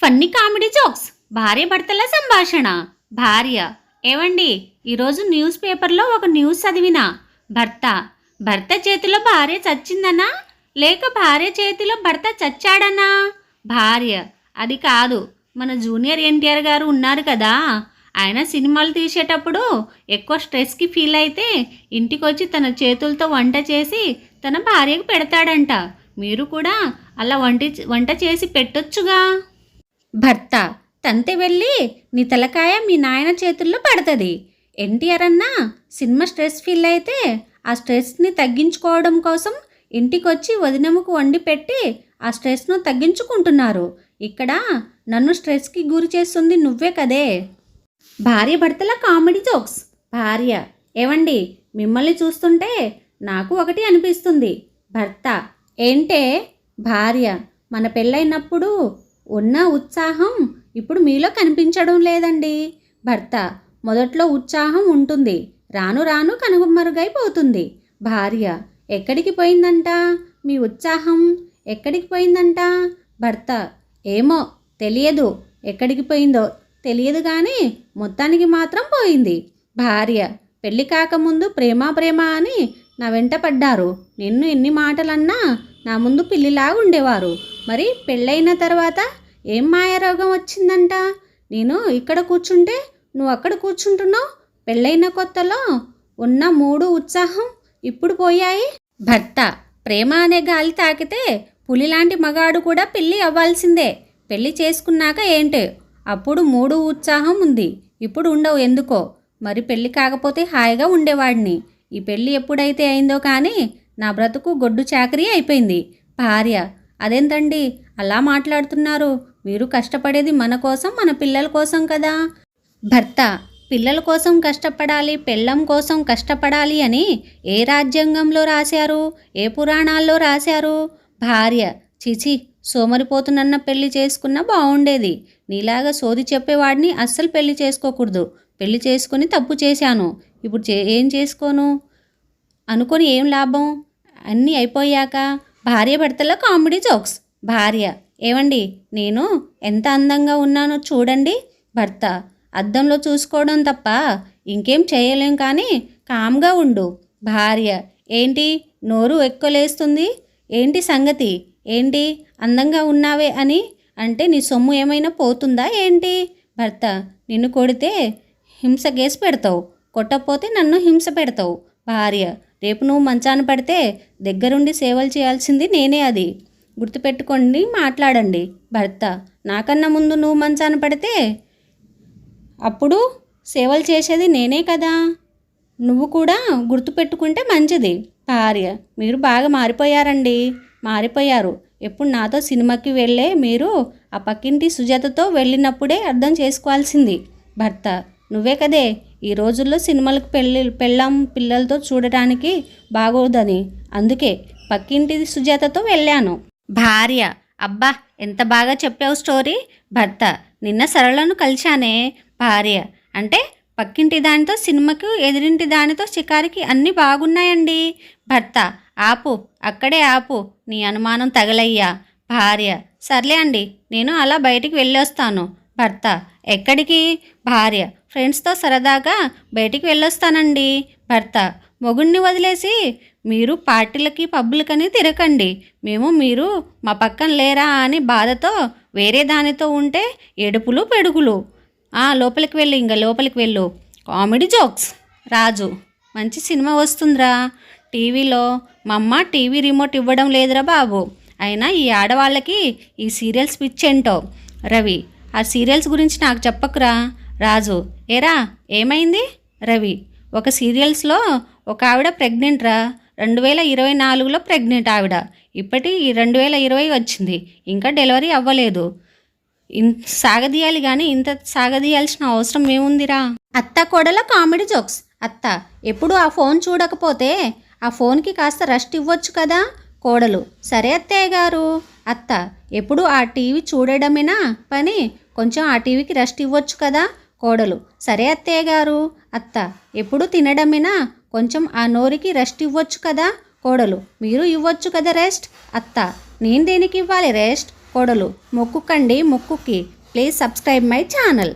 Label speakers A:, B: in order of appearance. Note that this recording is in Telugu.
A: ఫన్నీ కామెడీ జోక్స్ భార్య భర్తల సంభాషణ. భార్య ఏవండి ఈరోజు న్యూస్ పేపర్లో ఒక న్యూస్ చదివిన? భర్త భర్త చేతిలో భార్య చచ్చిందనా? లేక భార్య చేతిలో భర్త చచ్చాడనా? భార్య అది కాదు మన జూనియర్ ఎన్టీఆర్ గారు ఉన్నారు కదా. ఆయన సినిమాలు తీసేటప్పుడు ఎక్కువ స్ట్రెస్కి ఫీల్ అయితే ఇంటికి వచ్చి తన చేతులతో వంట చేసి తన భార్యకు పెడతాడంట. మీరు కూడా అలా వంట వంట చేసి పెట్టొచ్చుగా? భర్త తంతె వెళ్ళి నీ తలకాయ మీ నాయన చేతుల్లో పడుతుంది. ఎన్టీఆర్ అన్న సినిమా స్ట్రెస్ ఫీల్ అయితే ఆ స్ట్రెస్ని తగ్గించుకోవడం కోసం ఇంటికొచ్చి వదినముకు వండి పెట్టి ఆ స్ట్రెస్ను తగ్గించుకుంటున్నారు. ఇక్కడ నన్ను స్ట్రెస్కి గురి చేస్తుంది నువ్వే కదే. భార్య భర్తల కామెడీ జోక్స్. భార్య ఏవండి మిమ్మల్ని చూస్తుంటే నాకు ఒకటి అనిపిస్తుంది. భర్త ఏంటే? భార్య మన పెళ్ళైనప్పుడు ఉన్న ఉత్సాహం ఇప్పుడు మీలో కనిపించడం లేదండి. భర్త మొదట్లో ఉత్సాహం ఉంటుంది. రాను రాను కనుమరుగైపోతుంది. భార్య ఎక్కడికి పోయిందంట? మీ ఉత్సాహం ఎక్కడికి పోయిందంట? భర్త ఏమో తెలియదు. ఎక్కడికి పోయిందో తెలియదు కానీ మొత్తానికి మాత్రం పోయింది. భార్య పెళ్ళి కాకముందు ప్రేమ ప్రేమ అని నా వెంట పడ్డారు. నిన్ను ఎన్ని మాటలన్నా నా ముందు పిల్లిలా ఉండేవారు మరి పెళ్ళైన తర్వాత ఏం మాయారోగం వచ్చిందంట? నేను ఇక్కడ కూర్చుంటే నువ్వు అక్కడ కూర్చుంటున్నావు? పెళ్ళైన కొత్తలో ఉన్న మూడు ఉత్సాహం ఇప్పుడు పోయాయి. భర్త ప్రేమ అనే గాలి తాకితే పులిలాంటి మగాడు కూడా పెళ్ళి అవ్వాల్సిందే. పెళ్ళి చేసుకున్నాక ఏంటి? అప్పుడు మూడు ఉత్సాహం ఉంది. ఇప్పుడు ఉండవు ఎందుకో? మరి పెళ్ళి కాకపోతే హాయిగా ఉండేవాడిని. ఈ పెళ్ళి ఎప్పుడైతే అయిందో కానీ నా బ్రతుకు గొడ్డు చాకరీ అయిపోయింది. భార్య అదేంటండి అలా మాట్లాడుతున్నారు. మీరు కష్టపడేది మన కోసం మన పిల్లల కోసం కదా. భర్త పిల్లల కోసం కష్టపడాలి పెళ్ళం కోసం కష్టపడాలి అని ఏ రాజ్యాంగంలో రాశారు? ఏ పురాణాల్లో రాశారు? భార్య చిచి సోమరిపోతునన్న పెళ్ళి చేసుకున్నా బాగుండేది నీలాగా సోది చెప్పేవాడిని అస్సలు పెళ్ళి చేసుకోకూడదు. పెళ్ళి చేసుకొని తప్పు చేశాను. ఇప్పుడు చే ఏం చేసుకోను? అనుకొని ఏం లాభం? అన్నీ అయిపోయాక భార్య భర్తల కామెడీ జోక్స్. భార్య ఏవండి నేను ఎంత అందంగా ఉన్నానో చూడండి భర్త అద్దంలో చూసుకోవడం తప్ప ఇంకేం చేయలేం కానీ కామ్గా ఉండు. భార్య ఏంటి నోరు ఎక్కువలేస్తుంది ఏంటి సంగతి? ఏంటి అందంగా ఉన్నావే అని అంటే నీ సొమ్ము ఏమైనా పోతుందా ఏంటి? భర్త నిన్ను కొడితే హింస గేసి పెడతావు. కొట్టకపోతే నన్ను హింస పెడతావు. భార్య రేపు నువ్వు మంచాన పడితే దగ్గరుండి సేవలు చేయాల్సింది నేనే అది. గుర్తుపెట్టుకోండి మాట్లాడండి. భర్త నాకన్నా ముందు నువ్వు మంచాన పడితే అప్పుడు సేవలు చేసేది నేనే కదా. నువ్వు కూడా గుర్తుపెట్టుకుంటే మంచిది. భార్య మీరు బాగా మారిపోయారండి. మారిపోయారు. ఎప్పుడు నాతో సినిమాకి వెళ్ళే మీరు ఆ పక్కింటి సుజాతతో వెళ్ళినప్పుడే అర్థం చేసుకోవాల్సింది. భర్త నువ్వే కదే. ఈ రోజుల్లో సినిమాలకు పెళ్ళి పెళ్ళాం పిల్లలతో చూడటానికి బాగోదని. అందుకే పక్కింటి సుజాతతో వెళ్ళాను. భార్య అబ్బా ఎంత బాగా చెప్పావు స్టోరీ? భర్త నిన్న సరళను కలిశానే. భార్య అంటే పక్కింటి దానితో సినిమాకు ఎదిరింటి దానితో షికారికి అన్నీ బాగున్నాయండి. భర్త ఆపు అక్కడే ఆపు నీ అనుమానం తగలయ్యా. భార్య సర్లే అండి నేను అలా బయటికి వెళ్ళొస్తాను. భర్త ఎక్కడికి? భార్య ఫ్రెండ్స్తో సరదాగా బయటికి వెళ్ళొస్తానండి. భర్త మొగుణ్ణి వదిలేసి మీరు పార్టీలకి పబ్బులకని తిరగండి మేము మీరు మా పక్కన లేరా అని బాధతో వేరే దానితో ఉంటే ఎడుపులు పెడుగులు. ఆ లోపలికి వెళ్ళు ఇంకా లోపలికి వెళ్ళు. Comedy jokes. రాజు మంచి సినిమా వస్తుందిరా. టీవీలో మా అమ్మ టీవీ రిమోట్ ఇవ్వడం లేదురా బాబు. అయినా ఈ ఆడవాళ్ళకి ఈ సీరియల్స్ పిచ్చేంటో. రవి ఆ సీరియల్స్ గురించి నాకు చెప్పకురా. రాజు ఏరా ఏమైంది? రవి ఒక సీరియల్స్లో ఒక ఆవిడ ప్రెగ్నెంట్ రా. రెండు వేల ఇరవై నాలుగులో ప్రెగ్నెంట్ ఆవిడ. ఇప్పటి రెండు వేల ఇరవై వచ్చింది. ఇంకా డెలివరీ అవ్వలేదు. ఇన్ సాగదీయాలి కానీ ఇంత సాగదీయాల్సిన అవసరం ఏముందిరా? అత్త కోడల కామెడీ జోక్స్. అత్త ఎప్పుడు ఆ ఫోన్ చూడకపోతే ఆ ఫోన్కి కాస్త రెస్ట్ ఇవ్వచ్చు కదా? కోడలు సరే అత్తయ్య గారు. అత్త ఎప్పుడు ఆ టీవీ చూడడమేనా? పని కొంచెం ఆ టీవీకి రెస్ట్ ఇవ్వచ్చు కదా? కోడలు. సరే అత్తయ్య గారు? అత్త ఎప్పుడు తినడమేనా? కొంచెం ఆ నోరికి రెస్ట్ ఇవ్వచ్చు కదా కోడలు. మీరు ఇవ్వచ్చు కదా రెస్ట్? అత్త నేను దేనికి ఇవ్వాలి రెస్ట్? కోడలు మొక్కుకండి మొక్కుకి. Please subscribe my channel.